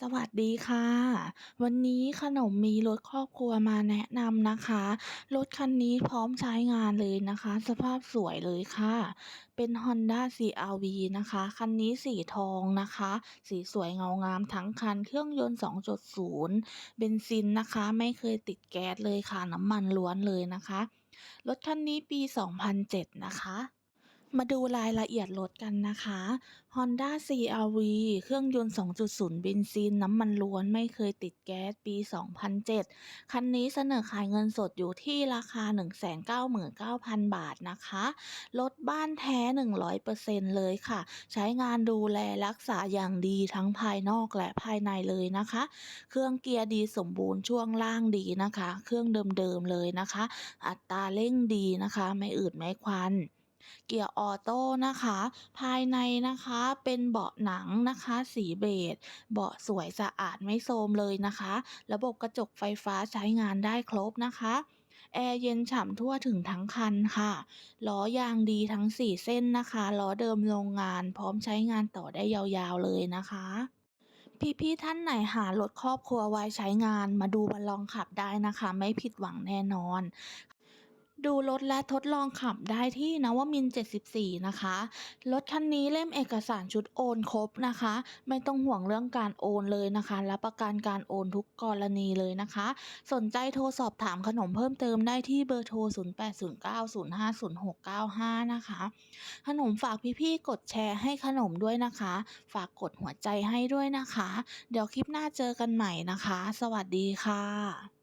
สวัสดีค่ะ วันนี้ขนมมีรถครอบครัวมาแนะนำนะคะ รถคันนี้พร้อมใช้งานเลยนะคะ สภาพสวยเลยค่ะ เป็น Honda CR-V นะคะ คันนี้สีทองนะคะ สีสวยเงางามทั้งคัน เครื่องยนต์ 2.0 เบนซินนะคะ ไม่เคยติดแก๊สเลยค่ะ น้ำมันล้วนเลยนะคะ รถคันนี้ปี 2007 นะคะ มาดูรายละเอียดรถกันนะคะ Honda CR-V เครื่องยนต์ 2.0เบนซิน น้ำมันล้วนไม่เคยติดแก๊สปี 2007 คันนี้เสนอขายเงินสดอยู่ที่ราคา 199,000 บาทนะคะ รถบ้านแท้ 100%เลยค่ะ ใช้งานดูแลรักษาอย่างดีทั้งภายนอกและภายในเลยนะคะ เครื่องเกียร์ดีสมบูรณ์ช่วงล่างดีนะคะ เครื่องเดิมๆเลยนะคะ อัตราเร่งดีนะคะ ไม่อืดไม่ควัน เกียร์ออโต้นะคะ ภายในนะคะเป็นเบาะหนังนะคะ สีเบจเบาะสวยสะอาดไม่โทรมเลยนะคะ ระบบกระจกไฟฟ้าใช้งานได้ครบนะคะแอร์เย็นฉ่ำทั่วถึงทั้งคันค่ะ ล้อยางดีทั้ง 4 เส้นนะคะ ล้อเดิมโรงงานพร้อมใช้งานต่อได้ยาวๆเลยนะคะ พี่ๆท่านไหนหารถครอบครัวไว้ใช้งานมาดูมาลองขับได้นะคะ ไม่ผิดหวังแน่นอน ดูรถและทดลองขับได้ที่นวมิน 74 นะคะ รถคันนี้เล่มเอกสารชุดโอนครบนะคะ ไม่ต้องห่วงเรื่องการโอนเลยนะคะรับประกันการโอนทุกกรณีเลยนะคะ สนใจโทรสอบถามขนมเพิ่มเติมได้ที่เบอร์โทร 0809050695 นะคะ ขนมฝากพี่ๆกดแชร์ให้ขนมด้วยนะคะ ฝากกดหัวใจให้ด้วยนะคะ เดี๋ยวคลิปหน้าเจอกันใหม่นะคะ สวัสดีค่ะ